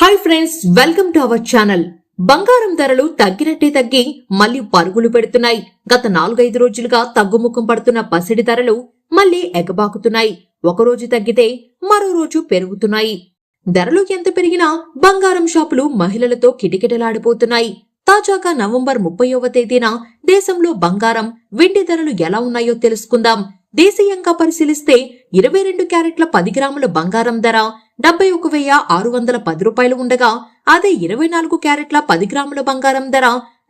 Hi friends welcome to our channel. బంగారం ధరలు తగ్గినట్టే తగ్గి మళ్ళీ పరుగులు పెడుతున్నాయి. గత నాలుగైదు రోజులుగా తగ్గుముఖం పడుతున్న పసిడి ధరలు మళ్ళీ ఎగబాకుతున్నాయి. ఒకరోజు తగ్గితే మరో రోజు పెరుగుతున్నాయి. ధరలు ఎంత పెరిగినా బంగారం షాపులు మహిళలతో కిటకిటలాడిపోతున్నాయి. తాజాగా నవంబర్ ముప్పైవ తేదీన దేశంలో బంగారం వెండి ధరలు ఎలా ఉన్నాయో తెలుసుకుందాం. దేశీయంగా పరిశీలిస్తే ఇరవై రెండు క్యారెట్ల పది గ్రాముల బంగారం ధర డెబ్బై ఒక వెయ్యి ఆరు వందల పది రూపాయలు ఉండగా అదే ఇరవై నాలుగు క్యారెట్ల పది గ్రాముల బంగారం ధర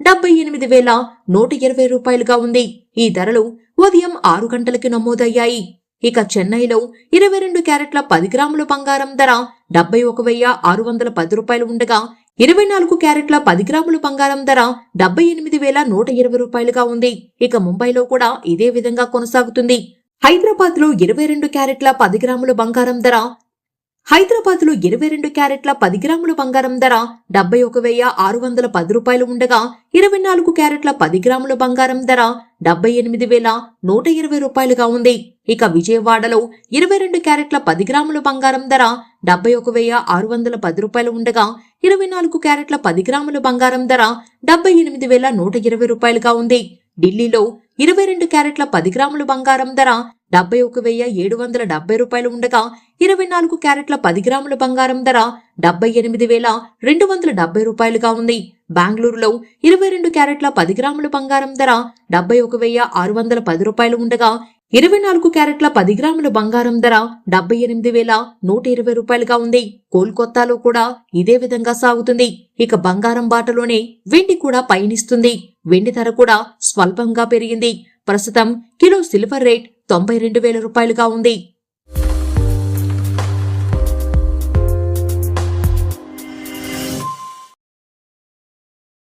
డెబ్బై ఎనిమిది వేల నూట ఇరవై రూపాయలుగా ఉంది. ఈ ధరలు ఉదయం ఆరు గంటలకి నమోదయ్యాయి. ఇక చెన్నైలో ఇరవై రెండు క్యారెట్ల పది గ్రాముల బంగారం ధర డెబ్బై ఒక వెయ్యి ఆరు వందల పది రూపాయలు ఉండగా ఇరవై నాలుగు క్యారెట్ల పది గ్రాముల బంగారం ధర డెబ్బై ఎనిమిది వేల నూట ఇరవై రూపాయలుగా ఉంది. ఇక ముంబైలో కూడా ఇదే విధంగా కొనసాగుతుంది. హైదరాబాద్లో ఇరవై రెండు క్యారెట్ల పది గ్రాముల బంగారం ధర హైదరాబాద్లో ఇరవై రెండు క్యారెట్ల పది గ్రాముల బంగారం ధర డెబ్బై ఒక వెయ్యి ఆరు వందల పది రూపాయలు ఉండగా ఇరవై నాలుగు క్యారెట్ల పది గ్రాముల బంగారం ధర డెబ్బై ఎనిమిది వేల నూట ఇరవై రూపాయలుగా ఉంది. ఇక విజయవాడలో ఇరవై రెండు క్యారెట్ల పది గ్రాముల బంగారం ధర డెబ్బై ఒక వెయ్యి ఆరు వందల పది రూపాయలు ఉండగా ఇరవై నాలుగు క్యారెట్ల పది గ్రాముల బంగారం ధర డెబ్బై ఎనిమిది వేల నూట ఇరవై రూపాయలుగా ఉంది. ఢిల్లీలో ఇరవై రెండు క్యారెట్ల పది గ్రాముల బంగారం ధర డెబ్బై ఒక వెయ్యి ఏడు వందల డెబ్బై రూపాయలు ఉండగా ఇరవై నాలుగు క్యారెట్ల పది గ్రాముల బంగారం ధర డెబ్బై ఎనిమిది వేల రెండు వందల డెబ్బై రూపాయలుగా ఉంది. బెంగళూరులో ఇరవై రెండు క్యారెట్ల పది గ్రాముల బంగారం ధర డెబ్బై ఒక వెయ్యి ఆరు వందల పది రూపాయలు ఉండగా ఇరవై నాలుగు క్యారెట్ల పది గ్రాముల బంగారం ధర డెబ్బై ఎనిమిది వేల నూట ఇరవై రూపాయలుగా ఉంది. కోల్కొత్తాలో కూడా ఇదే విధంగా సాగుతుంది. ఇక బంగారం బాటలోనే వెండి కూడా పయనిస్తుంది. వెండి ధర కూడా స్వల్పంగా పెరిగింది. ప్రస్తుతం కిలో సిల్వర్ రేట్ తొంభై రెండు వేల రూపాయలుగా ఉంది.